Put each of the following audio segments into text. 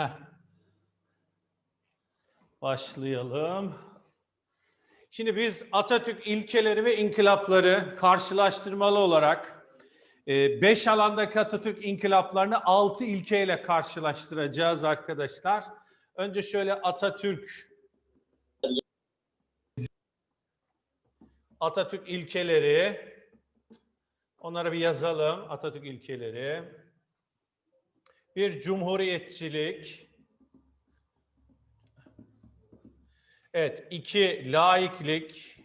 Heh. Başlayalım. Şimdi biz Atatürk ilkeleri ve inkılapları karşılaştırmalı olarak 5 alandaki Atatürk inkılaplarını 6 ilkeyle karşılaştıracağız arkadaşlar. Önce şöyle Atatürk Atatürk ilkeleri onlara bir yazalım. Atatürk ilkeleri. Bir cumhuriyetçilik. Evet, iki laiklik,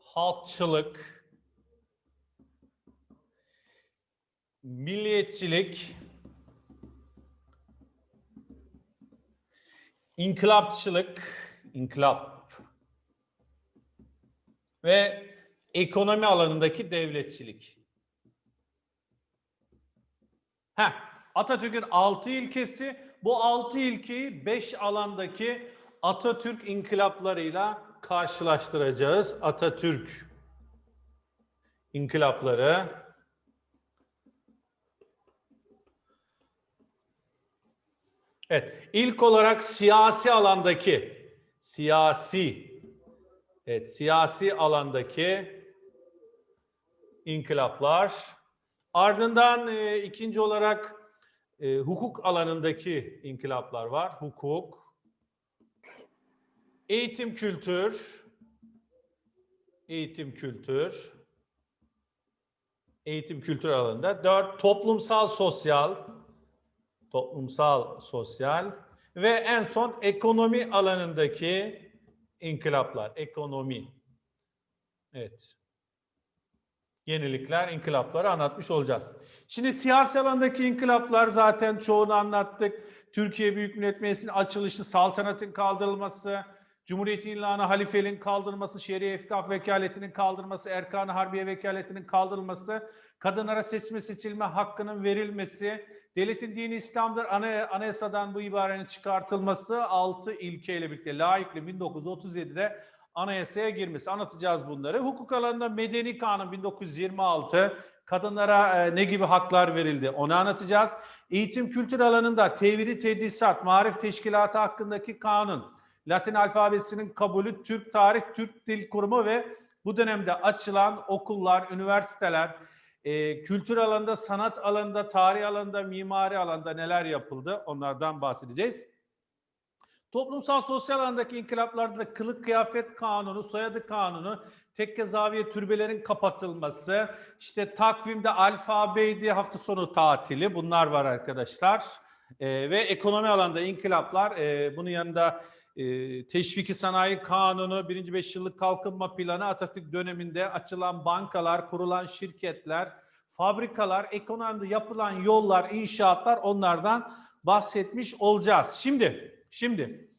halkçılık, milliyetçilik, inkılapçılık, inkılap. Ve ekonomi alanındaki devletçilik. Heh, Atatürk'ün altı ilkesi, bu altı ilkeyi beş alandaki Atatürk inkılaplarıyla karşılaştıracağız. Atatürk inkılapları. Evet, ilk olarak siyasi alandaki, siyasi, evet siyasi alandaki inkılaplar. Ardından e, ikinci olarak e, hukuk alanındaki inkılaplar var. Hukuk, eğitim kültür, eğitim kültür, eğitim kültür alanında. Dört, toplumsal sosyal, toplumsal sosyal ve en son ekonomi alanındaki inkılaplar, ekonomi. Evet yenilikler, inkılapları anlatmış olacağız. Şimdi siyasi alandaki inkılaplar zaten çoğunu anlattık. Türkiye Büyük Millet Meclisi'nin açılışı, saltanatın kaldırılması, Cumhuriyetin ilanı, halifeliğin kaldırılması, şeriye efkaf vekaletinin kaldırılması, erkan harbiye vekaletinin kaldırılması, kadınlara seçme seçilme hakkının verilmesi, devletin dini İslam'dır, ana, anayasadan bu ibarenin çıkartılması 6 ilkeyle birlikte layıklı 1937'de anayasaya girmesi. Anlatacağız bunları. Hukuk alanında Medeni Kanun 1926 kadınlara e, ne gibi haklar verildi onu anlatacağız. Eğitim kültür alanında tevhidi tedrisat, marif teşkilatı hakkındaki kanun, Latin alfabesinin kabulü, Türk Tarih, Türk Dil Kurumu ve bu dönemde açılan okullar, üniversiteler, e, kültür alanında, sanat alanında, tarih alanında, mimari alanda neler yapıldı onlardan bahsedeceğiz. Toplumsal sosyal alandaki inkılaplarda da kılık kıyafet kanunu, soyadı kanunu, tekke zaviye türbelerin kapatılması, işte takvimde alfabeydi, hafta sonu tatili bunlar var arkadaşlar. Ee, ve ekonomi alanında inkılaplar, e, bunun yanında e, teşviki sanayi kanunu, birinci beş yıllık kalkınma planı, Atatürk döneminde açılan bankalar, kurulan şirketler, fabrikalar, ekonomide yapılan yollar, inşaatlar onlardan bahsetmiş olacağız. Şimdi Şimdi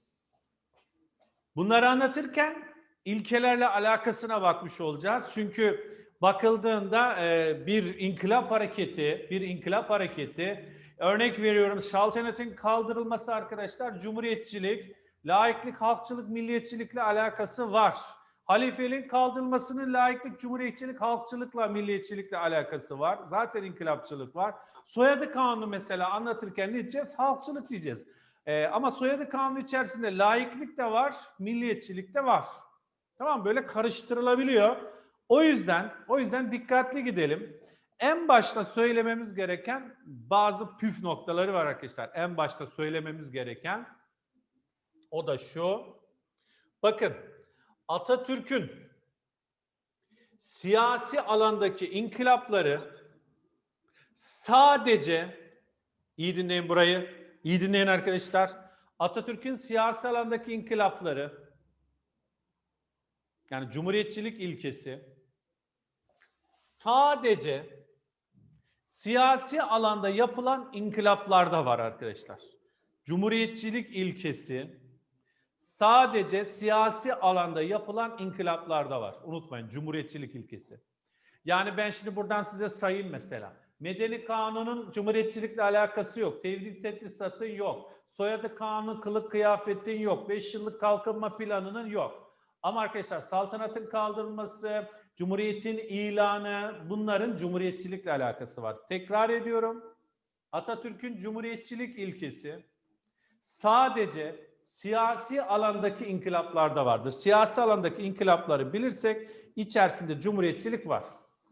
bunları anlatırken ilkelerle alakasına bakmış olacağız. Çünkü bakıldığında e, bir inkılap hareketi, bir inkılap hareketi örnek veriyorum saltanatın kaldırılması arkadaşlar cumhuriyetçilik, laiklik, halkçılık, milliyetçilikle alakası var. Halifeliğin kaldırılmasının laiklik, cumhuriyetçilik, halkçılıkla, milliyetçilikle alakası var. Zaten inkılapçılık var. Soyadı kanunu mesela anlatırken ne diyeceğiz? Halkçılık diyeceğiz. Ee, ama soyadı kanunu içerisinde laiklik de var, milliyetçilik de var. Tamam böyle karıştırılabiliyor. O yüzden o yüzden dikkatli gidelim. En başta söylememiz gereken bazı püf noktaları var arkadaşlar. En başta söylememiz gereken o da şu. Bakın Atatürk'ün siyasi alandaki inkılapları sadece iyi dinleyin burayı İyi dinleyin arkadaşlar. Atatürk'ün siyasi alandaki inkılapları, yani cumhuriyetçilik ilkesi sadece siyasi alanda yapılan inkılaplarda var arkadaşlar. Cumhuriyetçilik ilkesi sadece siyasi alanda yapılan inkılaplarda var. Unutmayın cumhuriyetçilik ilkesi. Yani ben şimdi buradan size sayayım mesela. Medeni kanunun cumhuriyetçilikle alakası yok. Tevhid tedrisatın yok. Soyadı kanunu kılık kıyafetin yok. Beş yıllık kalkınma planının yok. Ama arkadaşlar saltanatın kaldırılması, cumhuriyetin ilanı bunların cumhuriyetçilikle alakası var. Tekrar ediyorum. Atatürk'ün cumhuriyetçilik ilkesi sadece siyasi alandaki inkılaplarda vardır. Siyasi alandaki inkılapları bilirsek içerisinde cumhuriyetçilik var.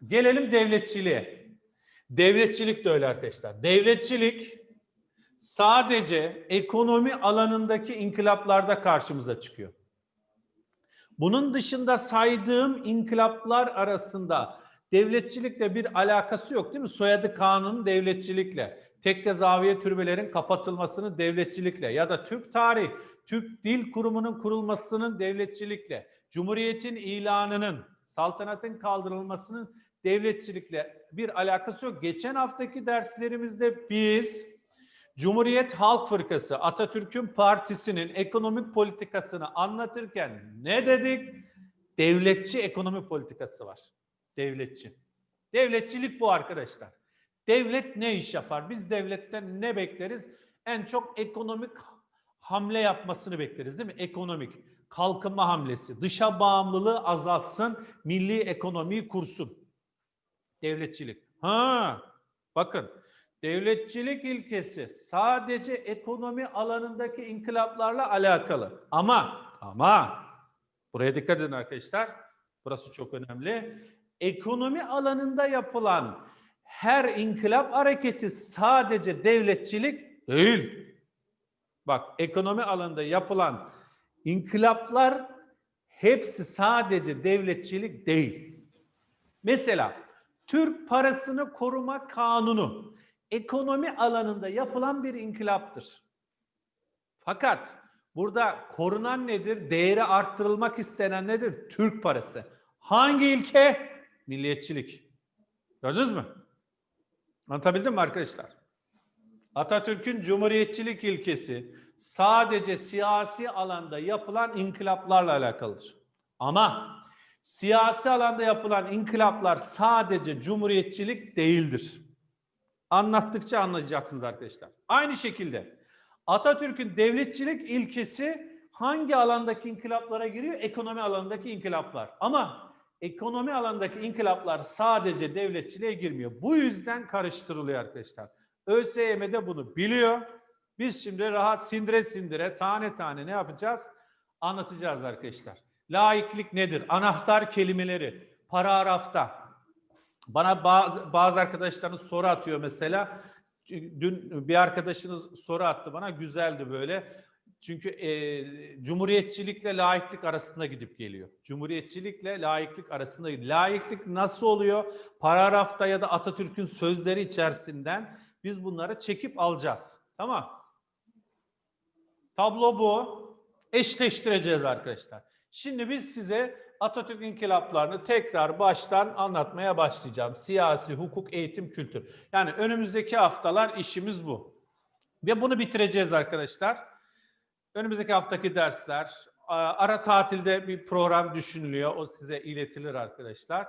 Gelelim devletçiliğe. Devletçilik de öyle arkadaşlar. Devletçilik sadece ekonomi alanındaki inkılaplarda karşımıza çıkıyor. Bunun dışında saydığım inkılaplar arasında devletçilikle bir alakası yok değil mi? Soyadı kanunu devletçilikle, tekke zaviye türbelerin kapatılmasının devletçilikle ya da Türk tarih, Türk Dil Kurumu'nun kurulmasının devletçilikle, Cumhuriyet'in ilanının, saltanatın kaldırılmasının devletçilikle bir alakası yok. Geçen haftaki derslerimizde biz Cumhuriyet Halk Fırkası, Atatürk'ün partisinin ekonomik politikasını anlatırken ne dedik? Devletçi ekonomi politikası var. Devletçi. Devletçilik bu arkadaşlar. Devlet ne iş yapar? Biz devletten ne bekleriz? En çok ekonomik hamle yapmasını bekleriz değil mi? Ekonomik kalkınma hamlesi, dışa bağımlılığı azaltsın, milli ekonomiyi kursun. Devletçilik. Ha, bakın devletçilik ilkesi sadece ekonomi alanındaki inkılaplarla alakalı. Ama ama buraya dikkat edin arkadaşlar. Burası çok önemli. Ekonomi alanında yapılan her inkılap hareketi sadece devletçilik değil. Bak ekonomi alanında yapılan inkılaplar hepsi sadece devletçilik değil. Mesela Türk parasını koruma kanunu ekonomi alanında yapılan bir inkılaptır. Fakat burada korunan nedir? Değeri arttırılmak istenen nedir? Türk parası. Hangi ilke? Milliyetçilik. Gördünüz mü? Anlatabildim mi arkadaşlar? Atatürk'ün cumhuriyetçilik ilkesi sadece siyasi alanda yapılan inkılaplarla alakalıdır. Ama siyasi alanda yapılan inkılaplar sadece cumhuriyetçilik değildir. Anlattıkça anlayacaksınız arkadaşlar. Aynı şekilde Atatürk'ün devletçilik ilkesi hangi alandaki inkılaplara giriyor? Ekonomi alanındaki inkılaplar. Ama ekonomi alanındaki inkılaplar sadece devletçiliğe girmiyor. Bu yüzden karıştırılıyor arkadaşlar. ÖSYM de bunu biliyor. Biz şimdi rahat sindire sindire tane tane ne yapacağız? Anlatacağız arkadaşlar. Laiklik nedir? Anahtar kelimeleri paragrafta. Bana bazı, bazı arkadaşlarınız soru atıyor mesela. Dün bir arkadaşınız soru attı bana güzeldi böyle. Çünkü e, cumhuriyetçilikle laiklik arasında gidip geliyor. Cumhuriyetçilikle laiklik arasında gidiyor. Laiklik nasıl oluyor? Paragrafta ya da Atatürk'ün sözleri içerisinden biz bunları çekip alacağız. Tamam. Tablo bu. Eşleştireceğiz arkadaşlar. Şimdi biz size Atatürk inkılaplarını tekrar baştan anlatmaya başlayacağım. Siyasi, hukuk, eğitim, kültür. Yani önümüzdeki haftalar işimiz bu. Ve bunu bitireceğiz arkadaşlar. Önümüzdeki haftaki dersler, ara tatilde bir program düşünülüyor. O size iletilir arkadaşlar.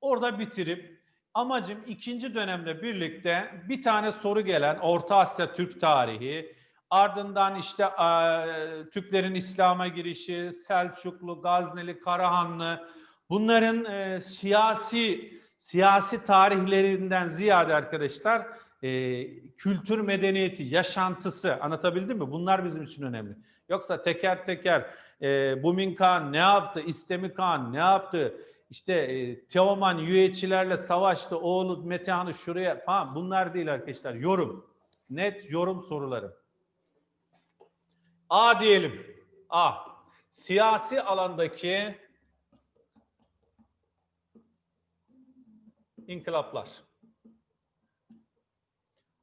Orada bitirip amacım ikinci dönemde birlikte bir tane soru gelen Orta Asya Türk tarihi, ardından işte e, Türklerin İslam'a girişi, Selçuklu, Gazneli, Karahanlı bunların e, siyasi siyasi tarihlerinden ziyade arkadaşlar e, kültür medeniyeti, yaşantısı anlatabildim mi? Bunlar bizim için önemli. Yoksa teker teker e, Bumin Kağan ne yaptı, İstemi Kağan ne yaptı, işte e, Teoman üyeçilerle savaştı, oğlu Metehan'ı şuraya falan bunlar değil arkadaşlar. Yorum, net yorum soruları. A diyelim. A. Siyasi alandaki inkılaplar.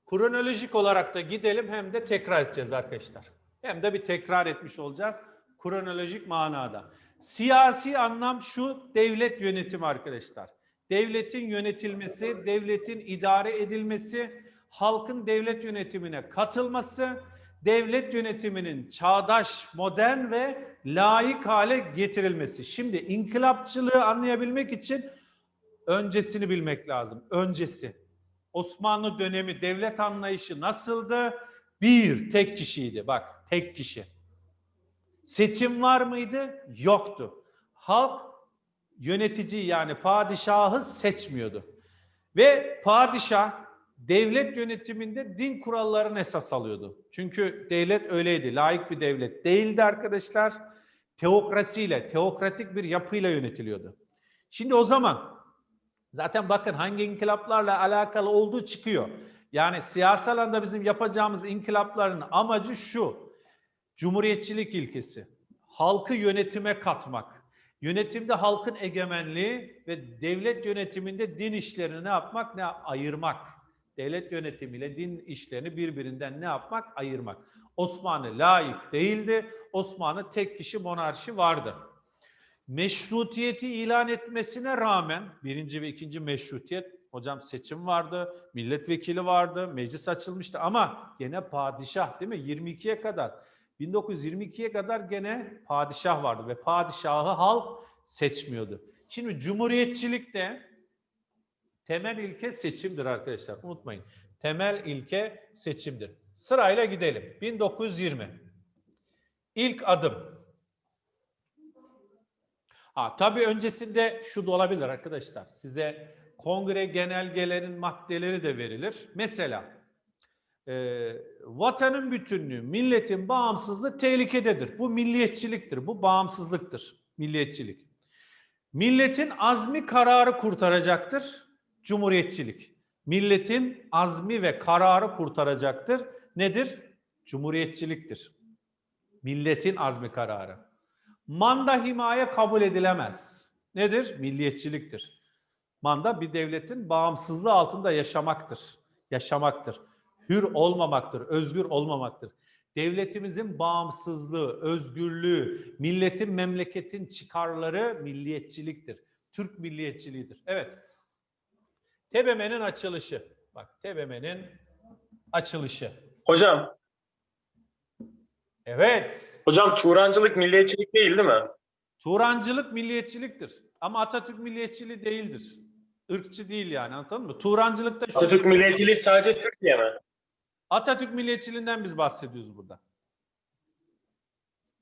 Kronolojik olarak da gidelim hem de tekrar edeceğiz arkadaşlar. Hem de bir tekrar etmiş olacağız kronolojik manada. Siyasi anlam şu devlet yönetimi arkadaşlar. Devletin yönetilmesi, devletin idare edilmesi, halkın devlet yönetimine katılması, devlet yönetiminin çağdaş, modern ve layık hale getirilmesi. Şimdi inkılapçılığı anlayabilmek için öncesini bilmek lazım. Öncesi. Osmanlı dönemi devlet anlayışı nasıldı? Bir, tek kişiydi. Bak, tek kişi. Seçim var mıydı? Yoktu. Halk yönetici yani padişahı seçmiyordu. Ve padişah devlet yönetiminde din kurallarını esas alıyordu. Çünkü devlet öyleydi. Laik bir devlet değildi arkadaşlar. Teokrasiyle, teokratik bir yapıyla yönetiliyordu. Şimdi o zaman zaten bakın hangi inkılaplarla alakalı olduğu çıkıyor. Yani siyasi alanda bizim yapacağımız inkılapların amacı şu. Cumhuriyetçilik ilkesi. Halkı yönetime katmak. Yönetimde halkın egemenliği ve devlet yönetiminde din işlerini ne yapmak? Ne ayırmak. Devlet yönetimiyle din işlerini birbirinden ne yapmak? Ayırmak. Osmanlı layık değildi. Osmanlı tek kişi monarşi vardı. Meşrutiyeti ilan etmesine rağmen birinci ve ikinci meşrutiyet hocam seçim vardı, milletvekili vardı, meclis açılmıştı ama gene padişah değil mi? 22'ye kadar 1922'ye kadar gene padişah vardı ve padişahı halk seçmiyordu. Şimdi cumhuriyetçilikte temel ilke seçimdir arkadaşlar. Unutmayın. Temel ilke seçimdir. Sırayla gidelim. 1920. İlk adım. Ha, tabii öncesinde şu da olabilir arkadaşlar. Size kongre genelgelerin maddeleri de verilir. Mesela e, vatanın bütünlüğü, milletin bağımsızlığı tehlikededir. Bu milliyetçiliktir, bu bağımsızlıktır. Milliyetçilik. Milletin azmi kararı kurtaracaktır. Cumhuriyetçilik. Milletin azmi ve kararı kurtaracaktır. Nedir? Cumhuriyetçiliktir. Milletin azmi kararı. Manda himaye kabul edilemez. Nedir? Milliyetçiliktir. Manda bir devletin bağımsızlığı altında yaşamaktır. Yaşamaktır. Hür olmamaktır, özgür olmamaktır. Devletimizin bağımsızlığı, özgürlüğü, milletin, memleketin çıkarları milliyetçiliktir. Türk milliyetçiliğidir. Evet. TBMM'nin açılışı. Bak TBMM'nin açılışı. Hocam, Evet. hocam Turancılık milliyetçilik değil değil mi? Turancılık milliyetçiliktir. Ama Atatürk milliyetçiliği değildir. Irkçı değil yani anladın mı? Turancılıkta şu. Atatürk milliyetçiliği sadece Türkiye mi? Atatürk milliyetçiliğinden biz bahsediyoruz burada.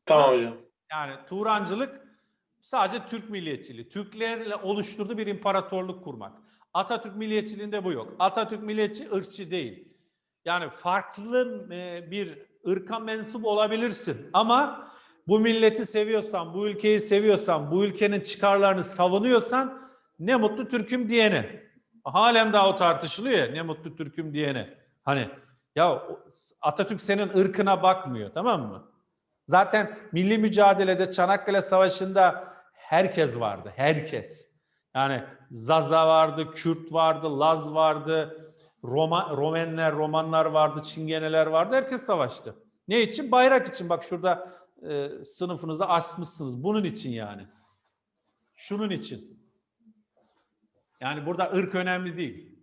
Tamam hocam. Yani Turancılık sadece Türk milliyetçiliği. Türklerle oluşturduğu bir imparatorluk kurmak. Atatürk milliyetçiliğinde bu yok. Atatürk milliyetçi ırkçı değil. Yani farklı e, bir ırka mensup olabilirsin ama bu milleti seviyorsan, bu ülkeyi seviyorsan, bu ülkenin çıkarlarını savunuyorsan ne mutlu Türk'üm diyene. Halen daha o tartışılıyor ya ne mutlu Türk'üm diyene. Hani ya Atatürk senin ırkına bakmıyor tamam mı? Zaten milli mücadelede Çanakkale Savaşı'nda herkes vardı, herkes. Yani Zaza vardı, Kürt vardı, Laz vardı, Roma, Romenler, Romanlar vardı, Çingeneler vardı. Herkes savaştı. Ne için? Bayrak için. Bak şurada e, sınıfınızı açmışsınız. Bunun için yani. Şunun için. Yani burada ırk önemli değil.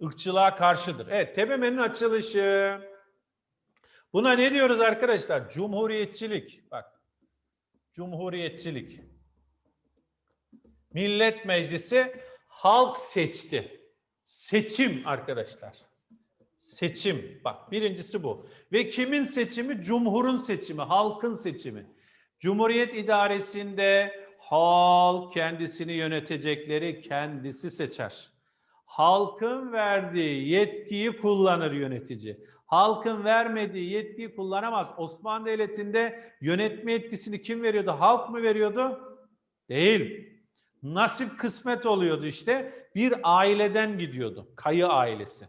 Irkçılığa karşıdır. Evet, TBMM'nin açılışı. Buna ne diyoruz arkadaşlar? Cumhuriyetçilik. Bak. Cumhuriyetçilik. Millet Meclisi halk seçti. Seçim arkadaşlar. Seçim. Bak birincisi bu. Ve kimin seçimi? Cumhurun seçimi, halkın seçimi. Cumhuriyet idaresinde halk kendisini yönetecekleri kendisi seçer. Halkın verdiği yetkiyi kullanır yönetici. Halkın vermediği yetkiyi kullanamaz. Osmanlı Devleti'nde yönetme yetkisini kim veriyordu? Halk mı veriyordu? Değil. Nasip kısmet oluyordu işte. Bir aileden gidiyordu. Kayı ailesi.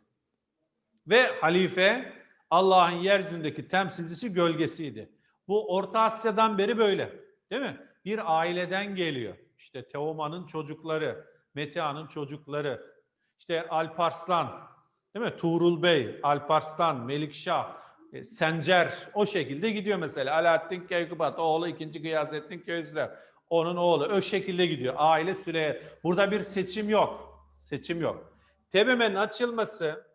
Ve halife Allah'ın yeryüzündeki temsilcisi gölgesiydi. Bu Orta Asya'dan beri böyle. Değil mi? Bir aileden geliyor. İşte Teoman'ın çocukları, Metehan'ın çocukları, işte Alparslan, değil mi? Tuğrul Bey, Alparslan, Melikşah, e, Sencer o şekilde gidiyor mesela. Alaaddin Keykubat, oğlu 2. Gıyasettin Köyüzler. Onun oğlu o şekilde gidiyor. Aile süreye. Burada bir seçim yok. Seçim yok. TBMM'nin açılması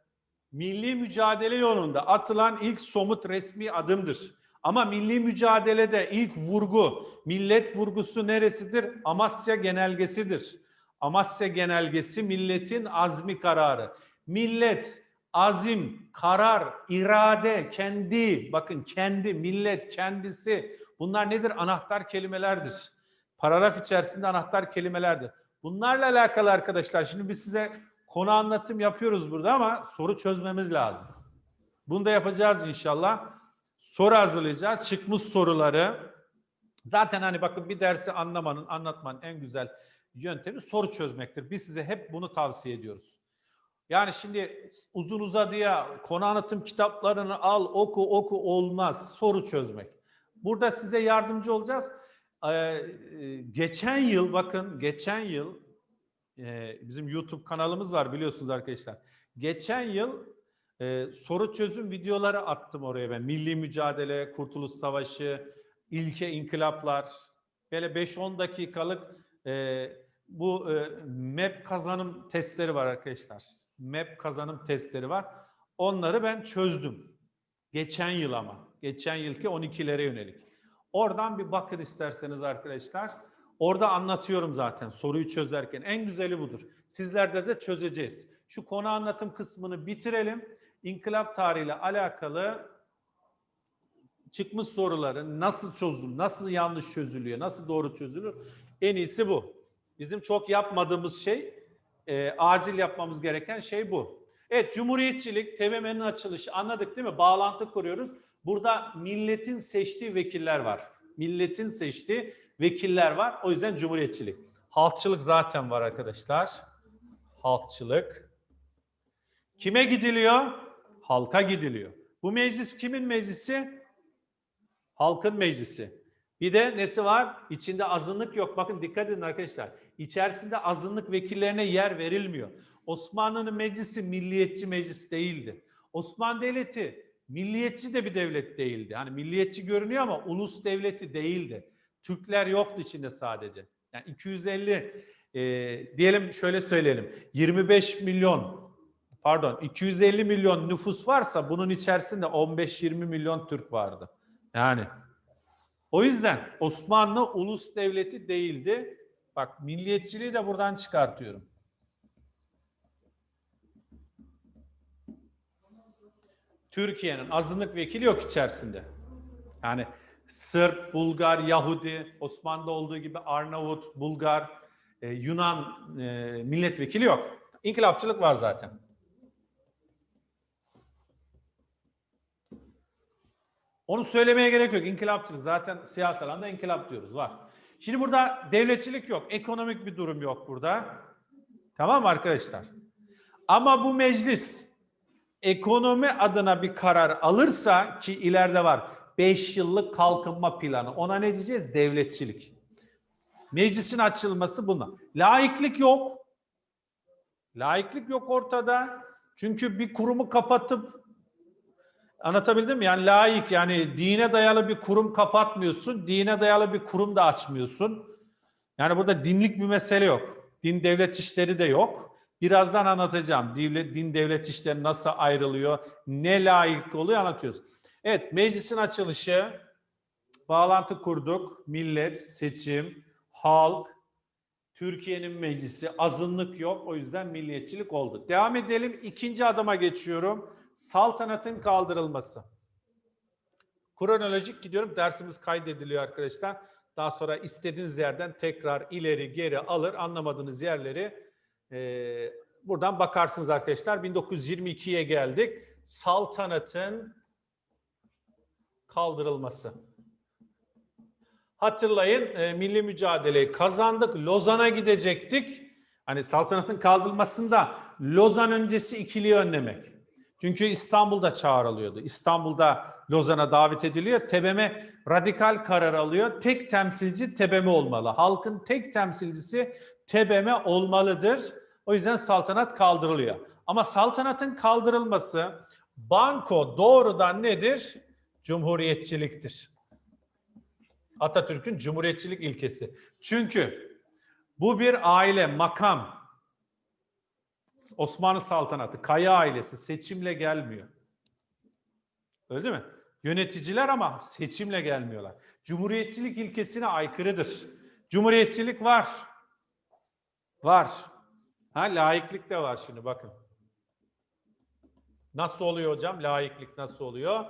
milli mücadele yolunda atılan ilk somut resmi adımdır. Ama milli mücadelede ilk vurgu, millet vurgusu neresidir? Amasya genelgesidir. Amasya genelgesi milletin azmi kararı. Millet, azim, karar, irade, kendi, bakın kendi, millet, kendisi bunlar nedir? Anahtar kelimelerdir. Paragraf içerisinde anahtar kelimelerdir. Bunlarla alakalı arkadaşlar şimdi biz size konu anlatım yapıyoruz burada ama soru çözmemiz lazım. Bunu da yapacağız inşallah. Soru hazırlayacağız. Çıkmış soruları. Zaten hani bakın bir dersi anlamanın, anlatmanın en güzel yöntemi soru çözmektir. Biz size hep bunu tavsiye ediyoruz. Yani şimdi uzun uzadıya konu anlatım kitaplarını al, oku, oku olmaz. Soru çözmek. Burada size yardımcı olacağız. E, geçen yıl bakın, geçen yıl e, bizim YouTube kanalımız var biliyorsunuz arkadaşlar. Geçen yıl e, soru çözüm videoları attım oraya ben. Milli mücadele, Kurtuluş Savaşı, ilke inkılaplar. Böyle 5-10 dakikalık bu map kazanım testleri var arkadaşlar. Map kazanım testleri var. Onları ben çözdüm. Geçen yıl ama. Geçen yılki 12'lere yönelik. Oradan bir bakın isterseniz arkadaşlar. Orada anlatıyorum zaten soruyu çözerken. En güzeli budur. Sizlerde de çözeceğiz. Şu konu anlatım kısmını bitirelim. İnkılap tarihiyle alakalı çıkmış soruların nasıl çözülür, nasıl yanlış çözülüyor, nasıl doğru çözülür en iyisi bu. Bizim çok yapmadığımız şey, e, acil yapmamız gereken şey bu. Evet, Cumhuriyetçilik, TBMM'nin açılışı anladık değil mi? Bağlantı kuruyoruz. Burada milletin seçtiği vekiller var. Milletin seçtiği vekiller var. O yüzden Cumhuriyetçilik. Halkçılık zaten var arkadaşlar. Halkçılık. Kime gidiliyor? Halka gidiliyor. Bu meclis kimin meclisi? Halkın meclisi. Bir de nesi var? İçinde azınlık yok. Bakın dikkat edin arkadaşlar. İçerisinde azınlık vekillerine yer verilmiyor. Osmanlı'nın meclisi milliyetçi meclis değildi. Osmanlı Devleti milliyetçi de bir devlet değildi. Hani milliyetçi görünüyor ama ulus devleti değildi. Türkler yoktu içinde sadece. Yani 250 e, diyelim şöyle söyleyelim. 25 milyon pardon 250 milyon nüfus varsa bunun içerisinde 15-20 milyon Türk vardı. Yani o yüzden Osmanlı ulus devleti değildi. Bak milliyetçiliği de buradan çıkartıyorum. Türkiye'nin azınlık vekili yok içerisinde. Yani Sırp, Bulgar, Yahudi, Osmanlı'da olduğu gibi Arnavut, Bulgar, e, Yunan e, milletvekili yok. İnkılapçılık var zaten. Onu söylemeye gerek yok. İnkılapçılık zaten siyasi alanda inkılap diyoruz var. Şimdi burada devletçilik yok. Ekonomik bir durum yok burada. Tamam mı arkadaşlar? Ama bu meclis ekonomi adına bir karar alırsa ki ileride var 5 yıllık kalkınma planı. Ona ne diyeceğiz? Devletçilik. Meclisin açılması buna. Laiklik yok. Laiklik yok ortada. Çünkü bir kurumu kapatıp Anlatabildim mi? Yani laik yani dine dayalı bir kurum kapatmıyorsun, dine dayalı bir kurum da açmıyorsun. Yani burada dinlik bir mesele yok. Din devlet işleri de yok. Birazdan anlatacağım. Din, din devlet işleri nasıl ayrılıyor, ne layık oluyor anlatıyoruz. Evet, meclisin açılışı, bağlantı kurduk. Millet, seçim, halk, Türkiye'nin meclisi, azınlık yok. O yüzden milliyetçilik oldu. Devam edelim. İkinci adıma geçiyorum saltanatın kaldırılması. Kronolojik gidiyorum. Dersimiz kaydediliyor arkadaşlar. Daha sonra istediğiniz yerden tekrar ileri geri alır. Anlamadığınız yerleri buradan bakarsınız arkadaşlar. 1922'ye geldik. Saltanatın kaldırılması. Hatırlayın e, milli mücadeleyi kazandık. Lozan'a gidecektik. Hani saltanatın kaldırılmasında Lozan öncesi ikiliyi önlemek. Çünkü İstanbul'da çağrılıyordu. İstanbul'da Lozan'a davet ediliyor. TBMM radikal karar alıyor. Tek temsilci TBMM olmalı. Halkın tek temsilcisi TBMM olmalıdır. O yüzden saltanat kaldırılıyor. Ama saltanatın kaldırılması banko doğrudan nedir? Cumhuriyetçiliktir. Atatürk'ün cumhuriyetçilik ilkesi. Çünkü bu bir aile, makam, Osmanlı saltanatı, Kaya ailesi seçimle gelmiyor. Öyle değil mi? Yöneticiler ama seçimle gelmiyorlar. Cumhuriyetçilik ilkesine aykırıdır. Cumhuriyetçilik var. Var. Ha laiklik de var şimdi bakın. Nasıl oluyor hocam? Laiklik nasıl oluyor?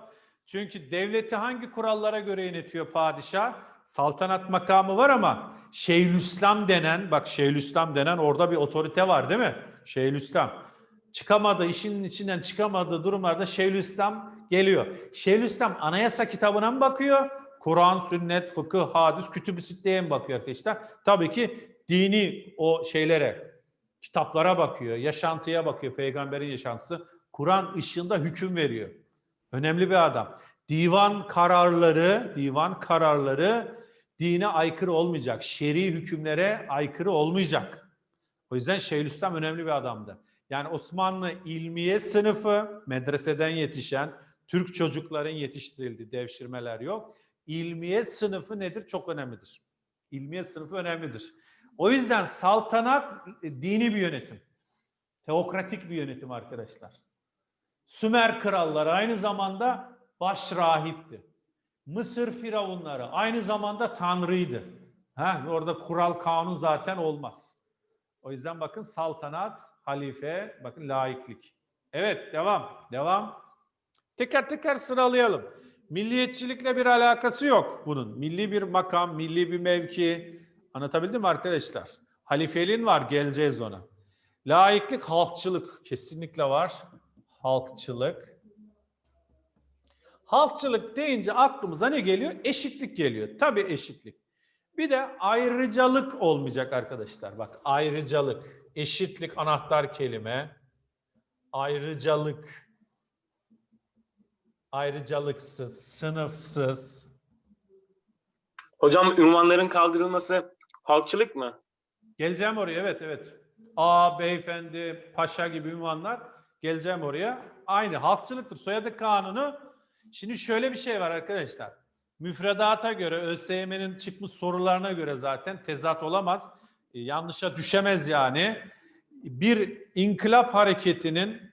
Çünkü devleti hangi kurallara göre yönetiyor padişah? Saltanat makamı var ama Şeyhülislam denen, bak Şeyhülislam denen orada bir otorite var değil mi? Şeyhülislam. Çıkamadığı, işin içinden çıkamadığı durumlarda Şeyhülislam geliyor. Şeyhülislam anayasa kitabına mı bakıyor? Kur'an, sünnet, fıkıh, hadis, kütüb-i mi bakıyor arkadaşlar? Tabii ki dini o şeylere, kitaplara bakıyor, yaşantıya bakıyor, peygamberin yaşantısı. Kur'an ışığında hüküm veriyor. Önemli bir adam. Divan kararları, divan kararları dine aykırı olmayacak. Şer'i hükümlere aykırı olmayacak. O yüzden Şeyhülislam önemli bir adamdı. Yani Osmanlı ilmiye sınıfı, medreseden yetişen, Türk çocukların yetiştirildiği devşirmeler yok. İlmiye sınıfı nedir? Çok önemlidir. İlmiye sınıfı önemlidir. O yüzden saltanat e, dini bir yönetim. Teokratik bir yönetim arkadaşlar. Sümer kralları aynı zamanda baş rahipti. Mısır firavunları aynı zamanda tanrıydı. Ha, orada kural kanun zaten olmaz. O yüzden bakın saltanat, halife, bakın laiklik. Evet devam, devam. Teker teker sıralayalım. Milliyetçilikle bir alakası yok bunun. Milli bir makam, milli bir mevki. Anlatabildim mi arkadaşlar? Halifeliğin var, geleceğiz ona. Laiklik, halkçılık kesinlikle var. Halkçılık. Halkçılık deyince aklımıza ne geliyor? Eşitlik geliyor. Tabii eşitlik. Bir de ayrıcalık olmayacak arkadaşlar. Bak ayrıcalık, eşitlik anahtar kelime. Ayrıcalık. Ayrıcalıksız, sınıfsız. Hocam ünvanların kaldırılması halkçılık mı? Geleceğim oraya evet evet. A, beyefendi, paşa gibi ünvanlar geleceğim oraya. Aynı halkçılıktır. Soyadı kanunu. Şimdi şöyle bir şey var arkadaşlar. Müfredata göre ÖSYM'nin çıkmış sorularına göre zaten tezat olamaz. E, yanlışa düşemez yani. Bir inkılap hareketinin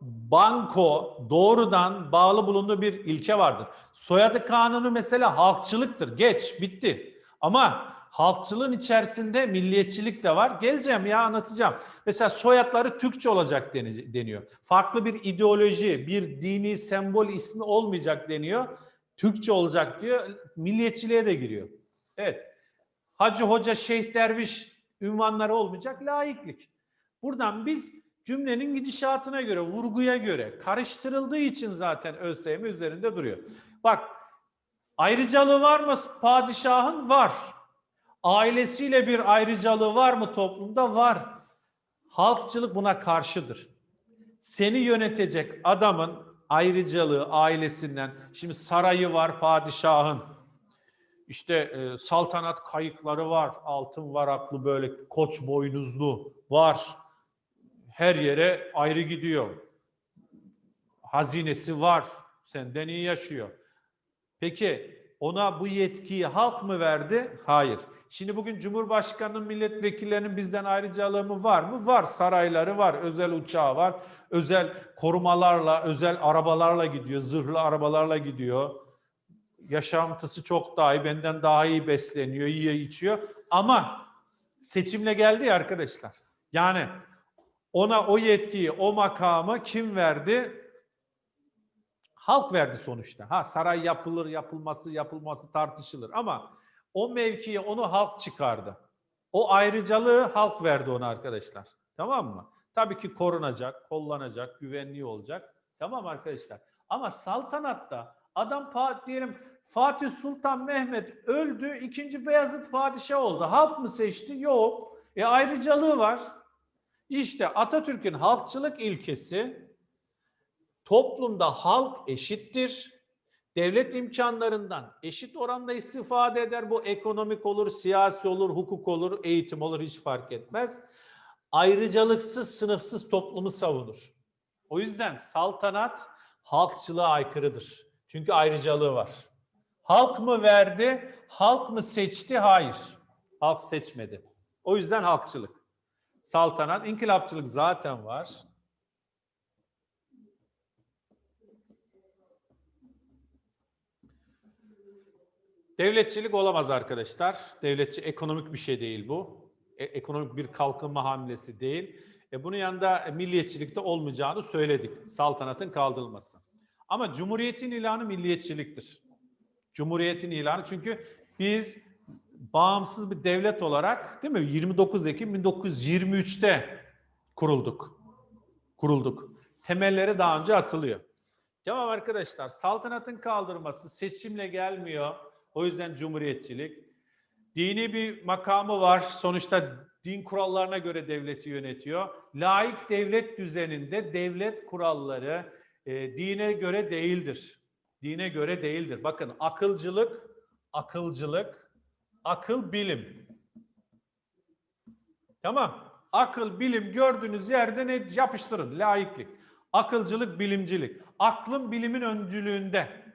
banko doğrudan bağlı bulunduğu bir ilke vardır. Soyadı kanunu mesela halkçılıktır. Geç, bitti. Ama halkçılığın içerisinde milliyetçilik de var. Geleceğim ya anlatacağım. Mesela soyadları Türkçe olacak deni- deniyor. Farklı bir ideoloji, bir dini sembol ismi olmayacak deniyor. Türkçe olacak diyor. Milliyetçiliğe de giriyor. Evet. Hacı, hoca, şeyh, derviş ünvanları olmayacak. Laiklik. Buradan biz cümlenin gidişatına göre, vurguya göre karıştırıldığı için zaten ÖSYM üzerinde duruyor. Bak ayrıcalığı var mı padişahın? Var. Ailesiyle bir ayrıcalığı var mı toplumda? Var. Halkçılık buna karşıdır. Seni yönetecek adamın ayrıcalığı ailesinden, şimdi sarayı var padişahın, işte e, saltanat kayıkları var, altın varaklı böyle koç boynuzlu var. Her yere ayrı gidiyor. Hazinesi var, senden iyi yaşıyor. Peki ona bu yetkiyi halk mı verdi? Hayır. Şimdi bugün Cumhurbaşkanı'nın milletvekillerinin bizden ayrıcalığı mı var mı? Var. Sarayları var, özel uçağı var, özel korumalarla, özel arabalarla gidiyor, zırhlı arabalarla gidiyor. Yaşantısı çok daha iyi, benden daha iyi besleniyor, yiyor, içiyor. Ama seçimle geldi ya arkadaşlar. Yani ona o yetkiyi, o makamı kim verdi? Halk verdi sonuçta. Ha saray yapılır, yapılması, yapılması tartışılır ama o mevkiye onu halk çıkardı. O ayrıcalığı halk verdi ona arkadaşlar. Tamam mı? Tabii ki korunacak, kollanacak, güvenliği olacak. Tamam arkadaşlar. Ama saltanatta adam diyelim Fatih Sultan Mehmet öldü, ikinci Beyazıt padişah oldu. Halk mı seçti? Yok. E ayrıcalığı var. İşte Atatürk'ün halkçılık ilkesi toplumda halk eşittir. Devlet imkanlarından eşit oranda istifade eder. Bu ekonomik olur, siyasi olur, hukuk olur, eğitim olur hiç fark etmez. Ayrıcalıksız, sınıfsız toplumu savunur. O yüzden saltanat halkçılığa aykırıdır. Çünkü ayrıcalığı var. Halk mı verdi, halk mı seçti? Hayır. Halk seçmedi. O yüzden halkçılık. Saltanat, inkılapçılık zaten var. Devletçilik olamaz arkadaşlar. Devletçi ekonomik bir şey değil bu. E- ekonomik bir kalkınma hamlesi değil. E bunun yanında milliyetçilikte olmayacağını söyledik. Saltanatın kaldırılması. Ama Cumhuriyet'in ilanı milliyetçiliktir. Cumhuriyet'in ilanı çünkü biz bağımsız bir devlet olarak değil mi 29 Ekim 1923'te kurulduk. Kurulduk. Temelleri daha önce atılıyor. Tamam arkadaşlar saltanatın kaldırması seçimle gelmiyor. O yüzden cumhuriyetçilik. Dini bir makamı var. Sonuçta din kurallarına göre devleti yönetiyor. Laik devlet düzeninde devlet kuralları e, dine göre değildir. Dine göre değildir. Bakın akılcılık, akılcılık, akıl bilim. Tamam. Akıl, bilim gördüğünüz yerde ne yapıştırın. Laiklik. Akılcılık, bilimcilik. Aklın bilimin öncülüğünde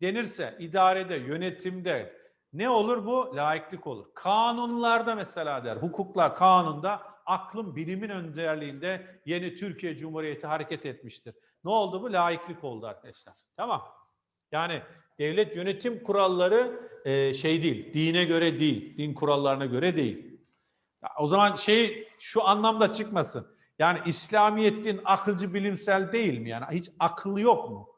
denirse idarede, yönetimde ne olur bu? Laiklik olur. Kanunlarda mesela der, hukukla, kanunda aklın bilimin önderliğinde yeni Türkiye Cumhuriyeti hareket etmiştir. Ne oldu bu? Laiklik oldu arkadaşlar. Tamam. Yani devlet yönetim kuralları e, şey değil, dine göre değil, din kurallarına göre değil. Ya o zaman şey şu anlamda çıkmasın. Yani İslamiyet din akılcı bilimsel değil mi? Yani hiç akıl yok mu?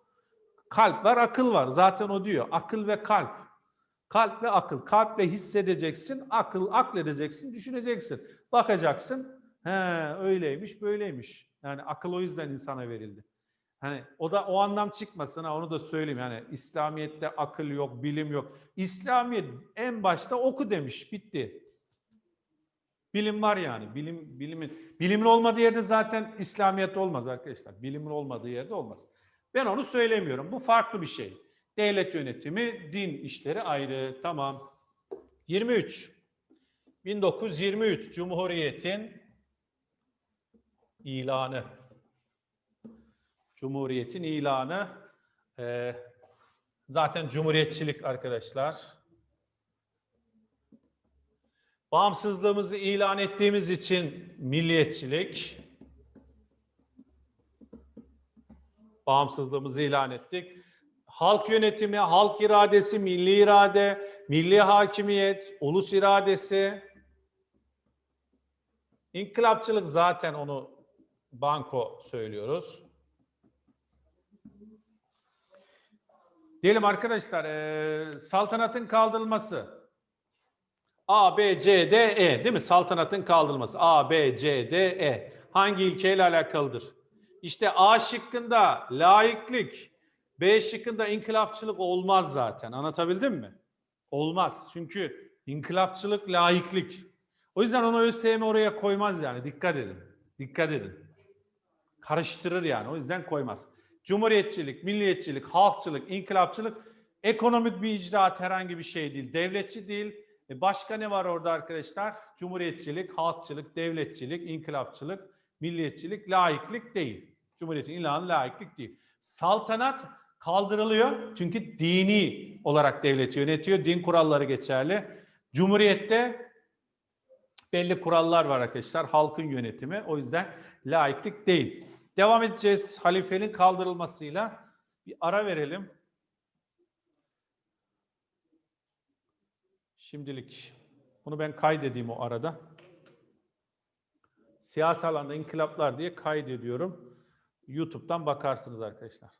Kalp var, akıl var. Zaten o diyor. Akıl ve kalp. Kalp ve akıl. Kalple hissedeceksin, akıl akledeceksin, düşüneceksin. Bakacaksın. He, öyleymiş, böyleymiş. Yani akıl o yüzden insana verildi. Hani o da o anlam çıkmasın ha onu da söyleyeyim. Yani İslamiyet'te akıl yok, bilim yok. İslamiyet en başta oku demiş, bitti. Bilim var yani. Bilim bilimin bilimin olmadığı yerde zaten İslamiyet olmaz arkadaşlar. Bilimin olmadığı yerde olmaz. Ben onu söylemiyorum. Bu farklı bir şey. Devlet yönetimi, din işleri ayrı. Tamam. 23. 1923 Cumhuriyet'in ilanı. Cumhuriyet'in ilanı. Ee, zaten cumhuriyetçilik arkadaşlar. Bağımsızlığımızı ilan ettiğimiz için milliyetçilik. Bağımsızlığımızı ilan ettik. Halk yönetimi, halk iradesi, milli irade, milli hakimiyet, ulus iradesi. İnkılapçılık zaten onu banko söylüyoruz. Diyelim arkadaşlar, eee, saltanatın kaldırılması. A, B, C, D, E değil mi? Saltanatın kaldırılması. A, B, C, D, E. Hangi ilkeyle alakalıdır? İşte A şıkkında laiklik, B şıkkında inkılapçılık olmaz zaten. Anlatabildim mi? Olmaz. Çünkü inkılapçılık laiklik. O yüzden onu ÖSYM oraya koymaz yani. Dikkat edin. Dikkat edin. Karıştırır yani. O yüzden koymaz. Cumhuriyetçilik, milliyetçilik, halkçılık, inkılapçılık ekonomik bir icraat herhangi bir şey değil. Devletçi değil. E başka ne var orada arkadaşlar? Cumhuriyetçilik, halkçılık, devletçilik, inkılapçılık, milliyetçilik, laiklik değil. Cumhuriyetin ilanı laiklik değil. Saltanat kaldırılıyor çünkü dini olarak devleti yönetiyor. Din kuralları geçerli. Cumhuriyette belli kurallar var arkadaşlar. Halkın yönetimi. O yüzden laiklik değil. Devam edeceğiz halifenin kaldırılmasıyla. Bir ara verelim. Şimdilik bunu ben kaydedeyim o arada. Siyasi alanda inkılaplar diye kaydediyorum. YouTube'dan bakarsınız arkadaşlar.